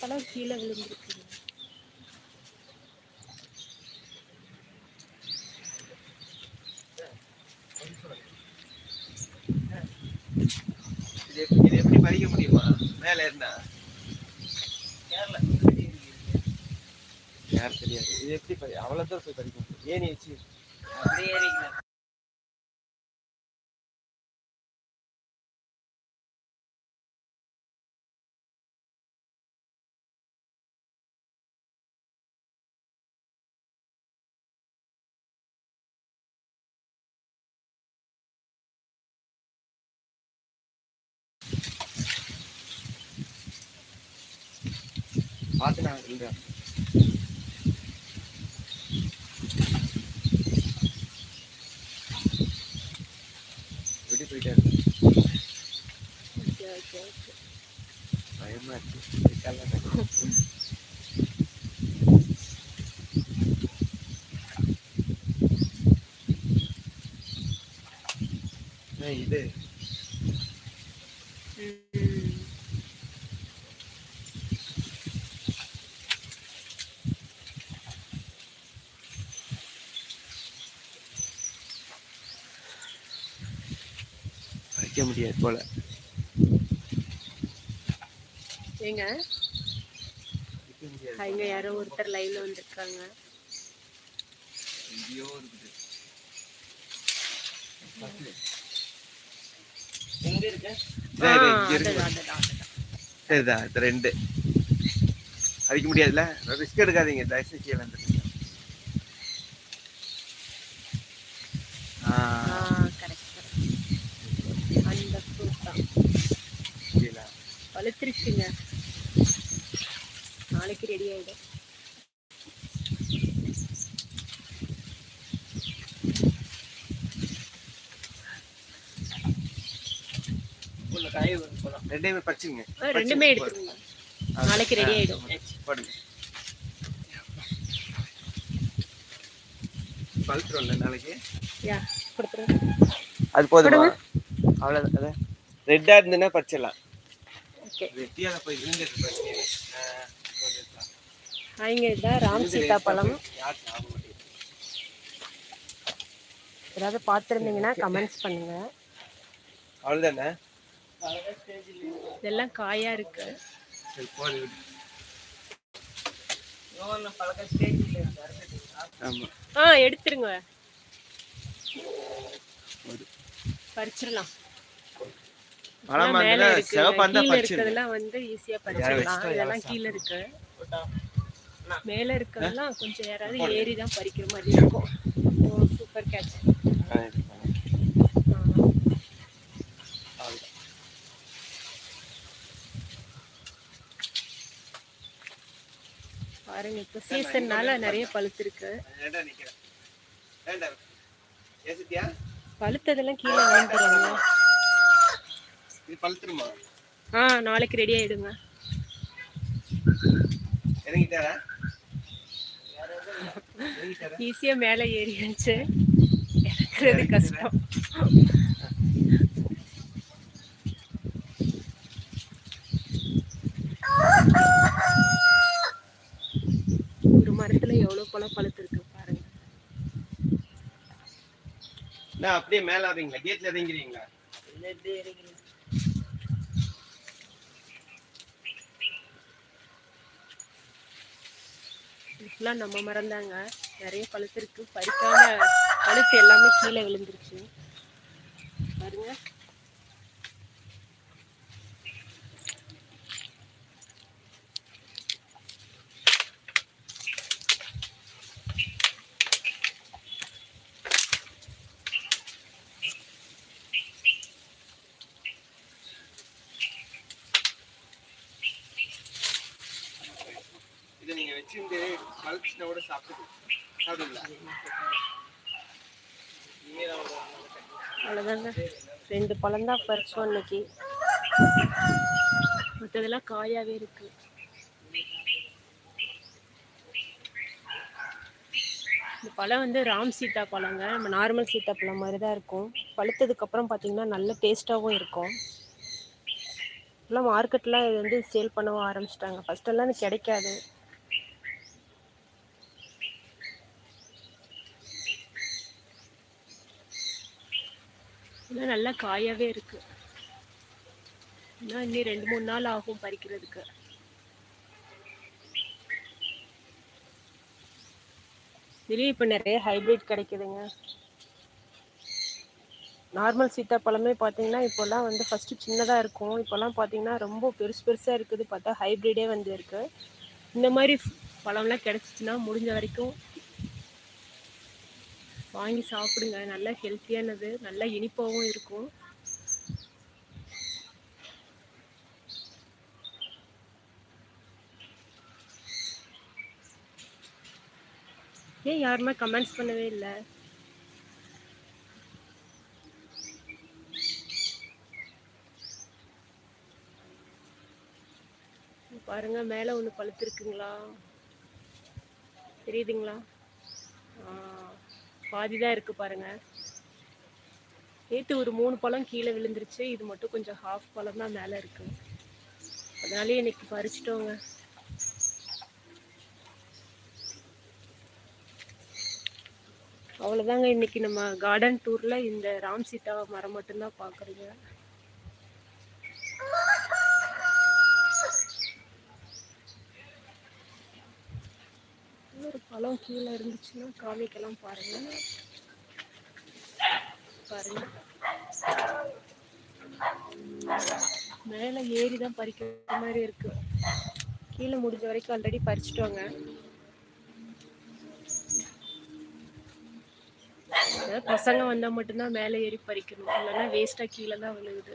பழம் கீழே விழுந்துருக்கு. இது எப்படி- இது எப்படி பறிக்க முடியுமா? மேல இருந்தா? யார் தெரியாது. இது எப்படி பறி அவ்வளவு தூரம் போய் பறிக்க முடியும். ஏணி வச்சு பார்த்து நான் இல்லை எப்படி போயிட்டாரு பயமா இருக்கு. இது. வைக்க முடியாது போல. ஏங்க? இங்க யாரோ ஒருத்தர் லைவ்ல வந்திருக்காங்க. எங்கேயோ இருக்குது. எங்க இருக்கு? ஆ, இதோ இது இங்க இருக்கு. அதுதான், அதுதான், அதுதான். சரிதா இது ரெண்டு. அடிக்க முடியாதுல்ல? ரிஸ்க் எடுக்காதீங்க தயவுசெய்து கீழே பழுத்திருச்சுங்க நாளைக்கு ரெடி போலாம் ரெண்டையுமே பறிச்சுங்க ரெண்டுமே எடுத்துருங்க. நாளைக்கு ரெடி ஆயிடும். போடுங்க. நாளைக்கு? யா கொடுத்துருங்க. அது போதுமா? அவ்வளோதான் ரெட்டாக இருந்துன்னா பறிச்சிடலாம். ஓகே இங்க இதான் ராம் சீதா பழம். யாருக்கு ஞாபகம் மாட்டேங்குது. ஏதாவது பார்த்துருந்தீங்கன்னா கமெண்ட்ஸ் பண்ணுங்க. ஸ்டேஜில் இதெல்லாம் காயா இருக்கு. ஆ எடுத்துருங்க. பறிச்சிடலாம். மேல இருக்கு. கீழே இருக்கிறதெல்லாம் வந்து ஈஸியா பறிச்சிடலாம் இதெல்லாம் கீழே இருக்கு. போட்டா மேல இருக்கிறதெல்லாம் கொஞ்சம் யாராவது ஏறி தான் பறிக்கிற மாதிரி இருக்கும். Super catch. பாருங்க இப்போ சீசன்னால நிறைய பழுத்திருக்கு? பழுத்ததெல்லாம் கீழே விழுந்துருங்க இது பழுத்துருமா? ஆ நாளைக்கு ரெடி ஆயிடுங்க. இறங்கிட்டாரா? இறங்கிட்டாரா? ஈஸியா மேலே ஏறியாச்சு. இறக்குறது கஷ்டம். ஒரு மரத்துல எவ்வளவு பழம் பழுத்திருக்கு பாருங்க. நான் அப்படியே மேல வரீங்களா கேட்ல இறங்கிறீங்களா இல்லை எப்படி இறங்கி ஃபுல்லாக நம்ம மரம் தாங்க நிறைய பழுத்திருக்கு. பறிக்காம பழுத்து எல்லாமே கீழே விழுந்துருச்சு. பாருங்க. பழுத்துச்சுனா சாப்பிட்டு சாப்பிடுங்களா? அவ்வளோதாங்க ரெண்டு பழம் தான் பறிச்சோம் இன்னைக்கு. மற்றதெல்லாம் காயாவே இருக்கு. இந்த பழம் வந்து ராம் சீதா பழங்க. நம்ம நார்மல் சீதா பழம் மாதிரி தான் இருக்கும். பழுத்ததுக்கு அப்புறம் பார்த்தீங்கன்னா நல்ல டேஸ்டாகவும் இருக்கும். இப்போலாம் மார்க்கெட்டில் இது வந்து சேல் பண்ணவும் ஆரம்பிச்சிட்டாங்க. ஃபஸ்ட்டெல்லாம் இது கிடைக்காது. இன்னும் நல்லா காயாகவே இருக்கு. இன்னும் இன்னும் ரெண்டு மூணு நாள் ஆகும் பறிக்கிறதுக்கு. இதுலேயும் இப்போ நிறைய ஹைபிரிட் கிடைக்குதுங்க. நார்மல் சீத்தாப்பழமே பார்த்தீங்கன்னா இப்போல்லாம் வந்து ஃபஸ்ட்டு சின்னதாக இருக்கும். இப்போல்லாம் பார்த்தீங்கன்னா ரொம்ப பெருசு பெருசாக இருக்குது. பார்த்தா ஹைப்ரிடே வந்து இருக்குது இந்த மாதிரி பழம்லாம் கிடச்சிச்சின்னா முடிஞ்ச வரைக்கும் வாங்கி சாப்பிடுங்க. நல்லா ஹெல்த்தியானது நல்லா இனிப்பாகவும் இருக்கும். ஏன் யாருமே கமெண்ட்ஸ் பண்ணவே இல்லை? பாருங்க மேலே ஒன்று பழுத்துருக்குங்களா? தெரியுதுங்களா? ஆ, பாதி தான் இருக்கு பாருங்க. நேற்று ஒரு மூணு பழம் கீழே விழுந்துருச்சு. இது மட்டும் கொஞ்சம் ஹாஃப் பழம் தான் மேலே இருக்கு. அதனாலே இன்னைக்கு பறிச்சிட்டோங்க. அவ்வளோதாங்க இன்னைக்கு நம்ம கார்டன் டூரில் இந்த ராம் சீதா மரம் மட்டும்தான் பார்க்குறீங்க ஒரு பழம் கீழே இருந்துச்சுன்னா காமிக்கலாம் பாருங்க. பாருங்க. மேலே ஏறி தான் பறிக்கிற மாதிரி இருக்கு. கீழே முடிஞ்ச வரைக்கும் ஆல்ரெடி பறிச்சிட்டோங்க. பசங்க வந்தா மட்டும்தான் மேலே ஏறி பறிக்கணும். இல்லைன்னா வேஸ்டா கீழே தான் விழுகுது.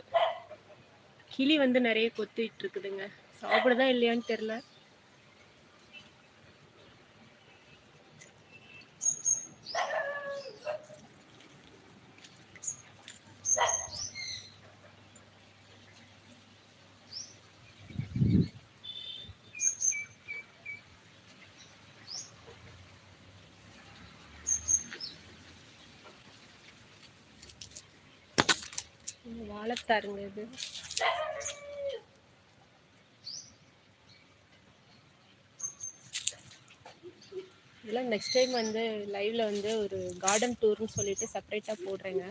கிளி வந்து நிறைய கொத்திட்டு இருக்குதுங்க. சாப்பிடுதான் இல்லையான்னு தெரியல. வாழைத்தாருங்க இது. இதெல்லாம் நெக்ஸ்ட் டைம் வந்து லைவ்ல வந்து ஒரு கார்டன் டூர்னு சொல்லிட்டு செப்பரேட்டா போடுறேங்க.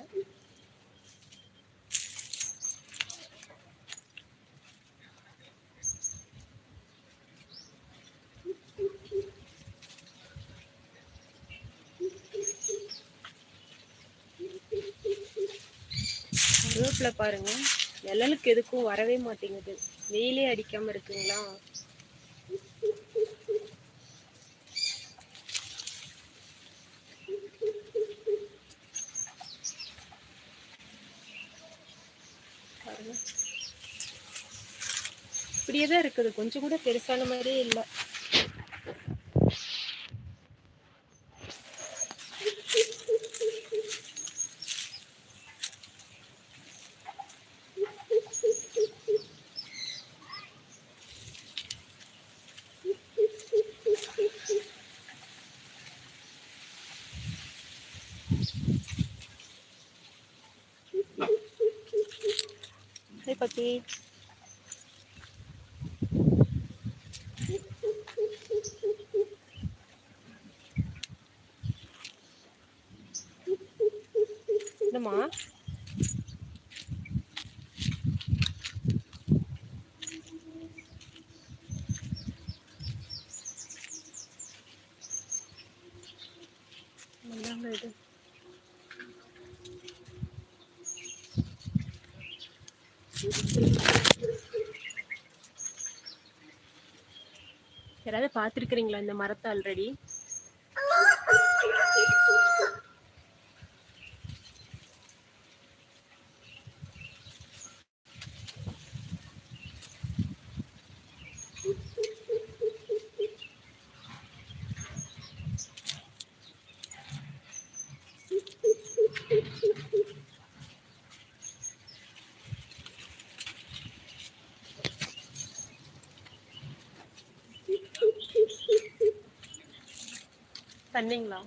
கருவேப்பிலை பாருங்க. நிழலுக்கு எதுக்கும் வரவே மாட்டேங்குது. வெயிலே அடிக்காமல் இருக்குங்களா? இப்படியே தான் இருக்குது. கொஞ்சம் கூட பெருசான மாதிரியே இல்லை. பப்பி என்னம்மா இந்தாங்க இது யாராவது பார்த்துருக்குறீங்களா இந்த மரத்தை ஆல்ரெடி 肯定能